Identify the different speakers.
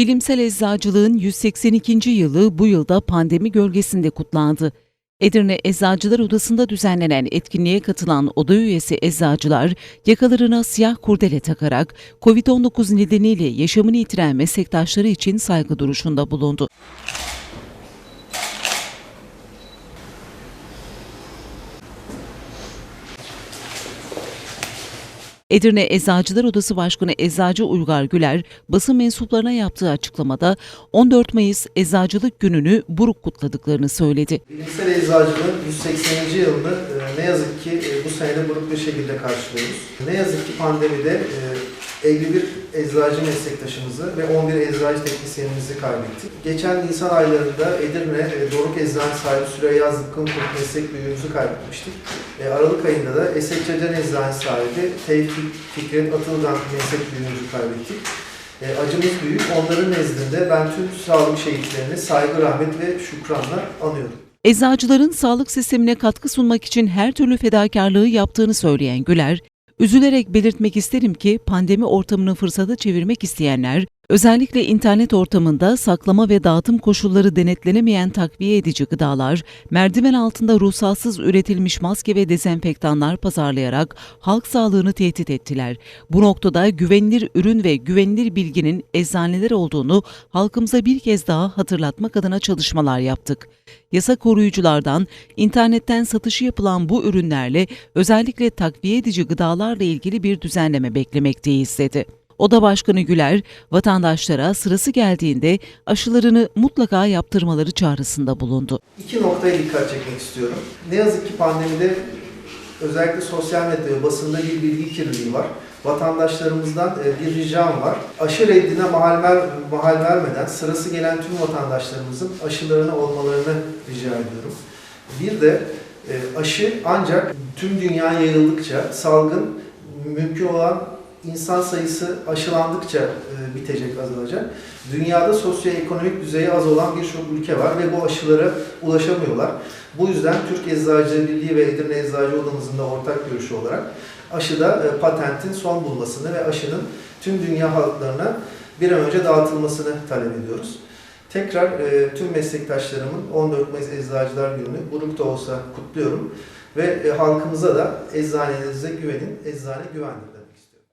Speaker 1: Bilimsel eczacılığın 182. yılı bu yılda pandemi gölgesinde kutlandı. Edirne Eczacılar Odası'nda düzenlenen etkinliğe katılan oda üyesi eczacılar yakalarına siyah kurdele takarak COVID-19 nedeniyle yaşamını yitiren meslektaşları için saygı duruşunda bulundu. Edirne Eczacılar Odası Başkanı Eczacı Uygar Güler, basın mensuplarına yaptığı açıklamada 14 Mayıs Eczacılık Günü'nü buruk kutladıklarını söyledi.
Speaker 2: Bilimsel eczacılığın 180. yılını e, ne yazık ki e, bu sene buruk bir şekilde karşılıyoruz. Ne yazık ki pandemide e, 51 eczacı meslektaşımızı ve 11 eczacı teknisyenimizi kaybettik. Geçen Nisan aylarında Edirne e, Doruk Eczane sahibi Süreyya Zıpkın Kurt meslek büyüğümüzü kaybetmiştik. E, Aralık ayında da Esek Eczane sahibi Tevfik Fikret Atılgan meslek büyüğümüzü kaybettik. E, acımız büyük. Onların nezdinde ben tüm sağlık şehitlerini saygı, rahmet ve şükranla anıyorum.
Speaker 1: Eczacıların sağlık sistemine katkı sunmak için her türlü fedakarlığı yaptığını söyleyen Güler, üzülerek belirtmek isterim ki pandemi ortamını fırsata çevirmek isteyenler, özellikle internet ortamında saklama ve dağıtım koşulları denetlenemeyen takviye edici gıdalar, merdiven altında ruhsatsız üretilmiş maske ve dezenfektanlar pazarlayarak halk sağlığını tehdit ettiler. Bu noktada güvenilir ürün ve güvenilir bilginin eczaneler olduğunu halkımıza bir kez daha hatırlatmak adına çalışmalar yaptık. Yasa koruyuculardan internetten satışı yapılan bu ürünlerle özellikle takviye edici gıdalarla ilgili bir düzenleme beklemekteyiz dedi. Oda Başkanı Güler, vatandaşlara sırası geldiğinde aşılarını mutlaka yaptırmaları çağrısında bulundu.
Speaker 2: İki noktaya dikkat çekmek istiyorum. Ne yazık ki pandemide özellikle sosyal medya ve basında bir bilgi kirliliği var. Vatandaşlarımızdan e, bir ricam var. Aşı reddine mahal, ver, mahal vermeden sırası gelen tüm vatandaşlarımızın aşılarını olmalarını rica ediyorum. Bir de e, aşı ancak tüm dünyaya yayıldıkça salgın mümkün olan insan sayısı aşılandıkça e, bitecek, azalacak. Dünyada sosyoekonomik düzeyi az olan birçok ülke var ve bu aşılara ulaşamıyorlar. Bu yüzden Türk Eczacı Birliği ve Edirne Eczacı Odamızın da ortak görüşü olarak aşıda e, patentin son bulmasını ve aşının tüm dünya halklarına bir an önce dağıtılmasını talep ediyoruz. Tekrar e, tüm meslektaşlarımın 14 Mayıs Eczacılar Günü'nü buruk da olsa kutluyorum ve halkımıza da eczanenize güvenin, eczane güvendir.